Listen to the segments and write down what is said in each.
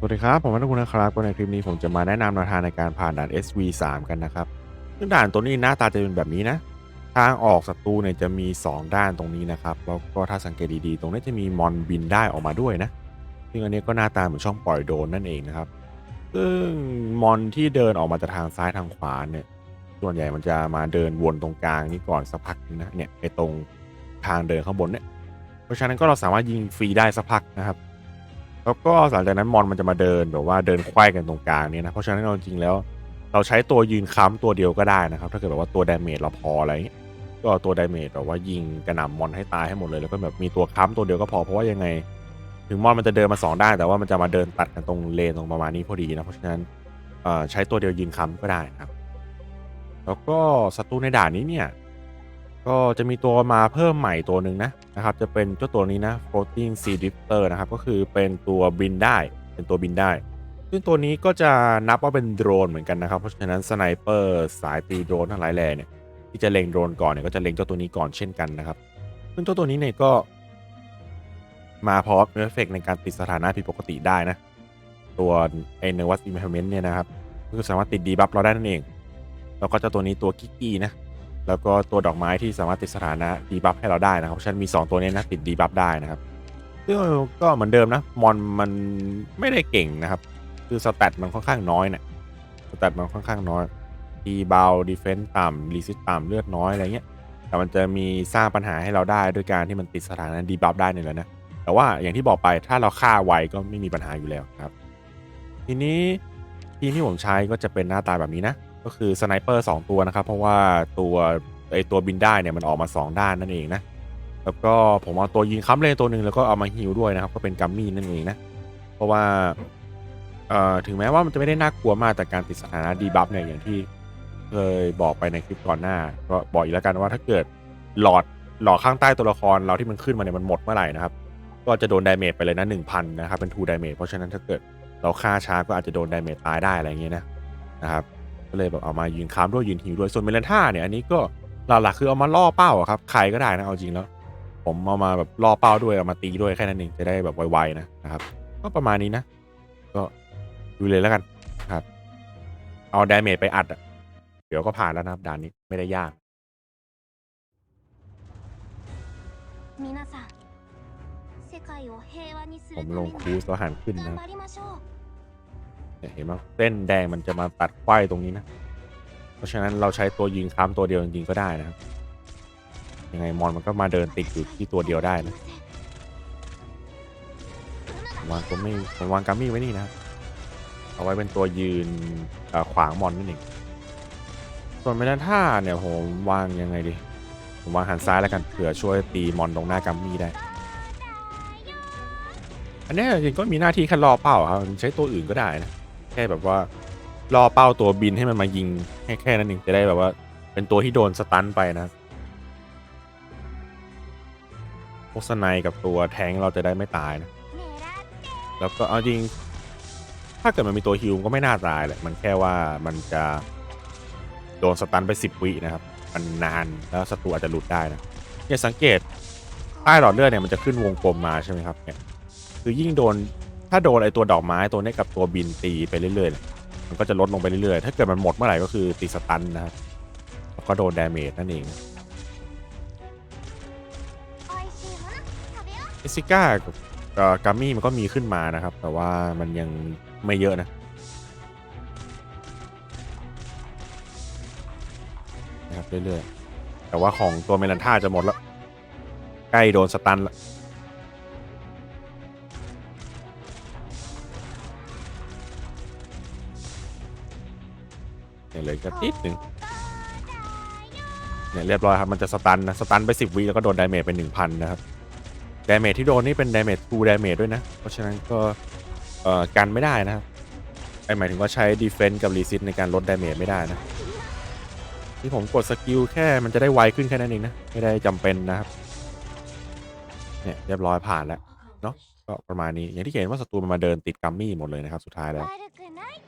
สวัสดีครับ ผมวัฒนคุณนะครับก็ในคลิปนี้ผมจะมาแนะนำแนวทางในการผ่านด่าน SV3 กันนะครับซึ่งด่านตัวนี้หน้าตาจะเป็นแบบนี้นะ ทางออกศัตรูเนี่ยจะมี 2 ด้านตรงนี้นะครับ แล้วก็ถ้าสังเกตดีๆ ตรงนี้จะมีมอนบินได้ออกมาด้วยนะซึ่งอันนี้ก็หน้าตาเหมือนช่องปล่อยโดนนั่นเองนะครับ ซึ่งมอนที่เดินออกมาจากทางซ้ายทางขวาเนี่ย ส่วนใหญ่มันจะมาเดินวนตรงกลางนี่ก่อนสักพักนะ เนี่ยไอตรงทางเดินข้างบนเนี่ย เพราะฉะนั้นก็เราสามารถยิงฟรีได้สักพักนะครับ แล้วก็หลังจากนั้นมอนมันจะมาเดินแบบว่าเดินควายกันตรงกลางเนี่ยนะ เพราะฉะนั้นเราจริงๆแล้ว เราใช้ตัวยืนค้ำตัวเดียวก็ได้นะครับ ถ้าเกิดแบบว่าตัวดาเมจเราพออะไรเงี้ยก็ตัวดาเมจแบบว่ายิงกระหน่ำมอนให้ตายให้หมดเลยแล้วก็แบบมีตัวค้ำตัวเดียวก็พอเพราะว่ายังไง ถึงมอนมันจะเดินมาสองได้แต่ว่ามันจะมาเดินตัดกันตรงเลนตรงประมาณนี้พอดีนะเพราะฉะนั้นใช้ตัวเดียวยืนค้ำก็ได้นะครับ แล้วก็ศัตรูในด่านนี้เนี่ยก็จะมีตัวมาเพิ่มใหม่ตัวหนึ่งนะ นะครับจะเป็นเจ้าตัวนี้นะ floating sea drifter นะครับก็คือเป็นตัวบินได้เป็นตัวบินได้ ซึ่งตัวนี้ก็จะนับว่าเป็นโดรนเหมือนกันนะครับเพราะฉะนั้นสไนเปอร์สายตีโดรนทั้งหลายแหล่เนี่ยที่จะเล็งโดรนก่อนเนี่ยก็จะเล็งเจ้าตัวนี้ก่อนเช่นกันนะครับ ซึ่งเจ้าตัวนี้เนี่ยก็มาพร้อมเอฟเฟกในการติดสถานะผิดปกติได้นะ ตัวไอเนวัสอิมเพลเมนต์เนี่ยนะครับก็สามารถติดดีบัฟเราได้นั่นเอง แล้วก็เจ้าตัวนี้ตัวกิกกี้นะ แล้วก็ตัวดอกไม้ที่สามารถติดสถานะดีบัฟให้เราได้นะครับฉันมี 2 ตัวนี้นะติดดีบัฟได้นะครับซึ่งก็เหมือนเดิมนะมอนมันไม่ได้เก่งนะครับ คือสแตทมันค่อนข้างน้อยเนะี่ยสแตทมันค่อนข้างน้อยดีเบาดีเฟนต์ต่ำรีซิสต่ำเลือดน้อยอะไรเงี้ยแต่มันจะมีสร้างปัญหาให้เราได้ด้วยการที่มันติดสถานะดีบัฟได้เนี่ยแหละนะแต่ว่าอย่างที่บอกไปถ้าเราฆ่าไวก็ไม่มีปัญหาอยู่แล้วครับ ทีนี้ทีมที่ผมใช้ก็จะเป็นหน้าตาแบบนี้นะ ก็คือสไนเปอร์2ตัวนะครับ เพราะว่าตัวไอตัวบินได้เนี่ยมันออกมา 2 ด้านนั่นเองนะ แล้วก็ผมเอาตัวยิงค้ำเลนตัวหนึ่งแล้วก็เอามาฮิวด้วยนะครับ ก็เป็นกัมมี่นั่นเองนะ เพราะว่าเอ่อถึงแม้ว่ามันจะไม่ได้น่ากลัวมากแต่การติดสถานะดีบัฟเนี่ยอย่างที่เคยบอกไปในคลิปก่อนหน้า ก็บอกอีกแล้วกันว่าถ้าเกิดหลอดหลอดข้างใต้ตัวละครเราที่มันขึ้นมาเนี่ยมันหมดเมื่อไหร่นะครับ ก็จะโดนดาเมจไปเลยนะ1,000นะครับเป็น2ดาเมจเพราะฉะนั้นถ้าเกิดเราฆ่าช้าก็อาจจะโดนดาเมจตายได้อะไรอย่างเงี้ยนะนะครับ ก็เลยแบบเอามายืนค้ามด้วยยืนหิวด้วยส่วนเมลันท่าเนี่ยอันนี้ก็หลักๆคือเอามาล่อเป้าครับใครก็ได้นะเอาจริงแล้ว ผมเอามาแบบล่อเป้าด้วยเอามาตีด้วยแค่นั้นเองจะได้แบบไวๆนะนะครับ ก็ประมาณนี้นะ ก็ดูเลยแล้วกันครับ เอาดาเมจไปอัดอะเดี๋ยวก็ผ่านแล้วนะครับด่านนี้ไม่ได้ยากผมลงครูสแล้วหันขึ้นนะ เนี่ยเห็นไหมเส้นแดงมันจะมาตัดไขว้ตรงนี้นะ เพราะฉะนั้นเราใช้ตัวยิงค้ำตัวเดียวจริงๆก็ได้นะครับยังไงมอนมันก็มาเดินติดอยู่ที่ตัวเดียวได้นะวางตัวไม่ผมวางกัมมี่ไว้นี่นะเอาไว้เป็นตัวยืนขวางมอนนั่นเองส่วนเมลันท่าเนี่ยผมวางยังไงดีผมวางหันซ้ายแล้วกันเผื่อช่วยตีมอนตรงหน้ากัมมี่ได้ อันนี้จริงก็มีหน้าที่แค่ล่อเป้าครับใช้ตัวอื่นก็ได้นะ ค่แบบว่าล่อเป้าตัวบินให้มันมายิงแค่แค่นั้นเองจะได้แบบว่า เป็นตัวที่โดนสตันไปนะพวกสไนกับตัวแทงเราจะได้ไม่ตายนะ แล้วก็เอาจริง ถ้าเกิดมันมีตัวฮิวก็ไม่น่าตายแหละ มันแค่ว่ามันจะโดนสตันไป 10 วินะครับ มันนานแล้วศัตรูอาจจะหลุดได้นะเนี่ยสังเกตใต้หลอดเลือดเนี่ยมันจะขึ้นวงกลมมาใช่ไหมครับเนี่ยคือยิ่งโดน ถ้าโดนไอตัวดอกไม้ตัวนี้กับตัวบินตีไปเรื่อยๆ มันก็จะลดลงไปเรื่อยๆ ถ้าเกิดมันหมดเมื่อไหร่ก็คือตีสตันนะแล้วก็โดนดาเมจนั่นเองเอซิก้ากับกามี่มันก็มีขึ้นมานะครับ แต่ว่ามันยังไม่เยอะนะนะครับเรื่อยๆ แต่ว่าของตัวเมลันท่าจะหมดแล้ว ใกล้โดนสตันแล้ว เนี่ยเลยแค่นิดหนึ่งเนี่ยเรียบร้อยครับมันจะสตันนะสตันไป 10วิแล้วก็โดนดาเมจไป1,000นะครับดาเมจที่โดนนี่เป็นดาเมจทูดาเมจด้วยนะ เพราะฉะนั้นก็เอ่อกันไม่ได้นะครับไอหมายถึงว่าใช้ดีเฟนต์กับรีซิตในการลดดาเมจไม่ได้นะที่ผมกดสกิลแค่มันจะได้ไวขึ้นแค่นั้นเองนะไม่ได้จำเป็นนะครับเนี่ยเรียบร้อยผ่านแล้วเนาะก็ประมาณนี้อย่างที่เห็นว่าศัตรูมันมาเดินติดกัมมี่หมดเลยนะครับสุดท้ายแล้ว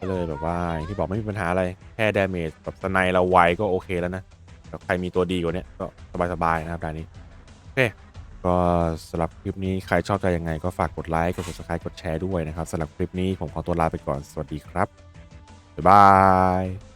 ก็เลยแบบว่าอย่างที่บอกไม่มีปัญหาอะไรแค่ดาเมจแบบสไนเราไวก็โอเคแล้วนะแต่ใครมีตัวดีกว่านี้ก็สบายๆนะครับด่านนี้โอเคก็สำหรับคลิปนี้ใครชอบใจยังไงก็ฝากกดไลค์กด subscribe กดแชร์ด้วยนะครับสำหรับคลิปนี้ผมขอตัวลาไปก่อนสวัสดีครับบ๊ายบาย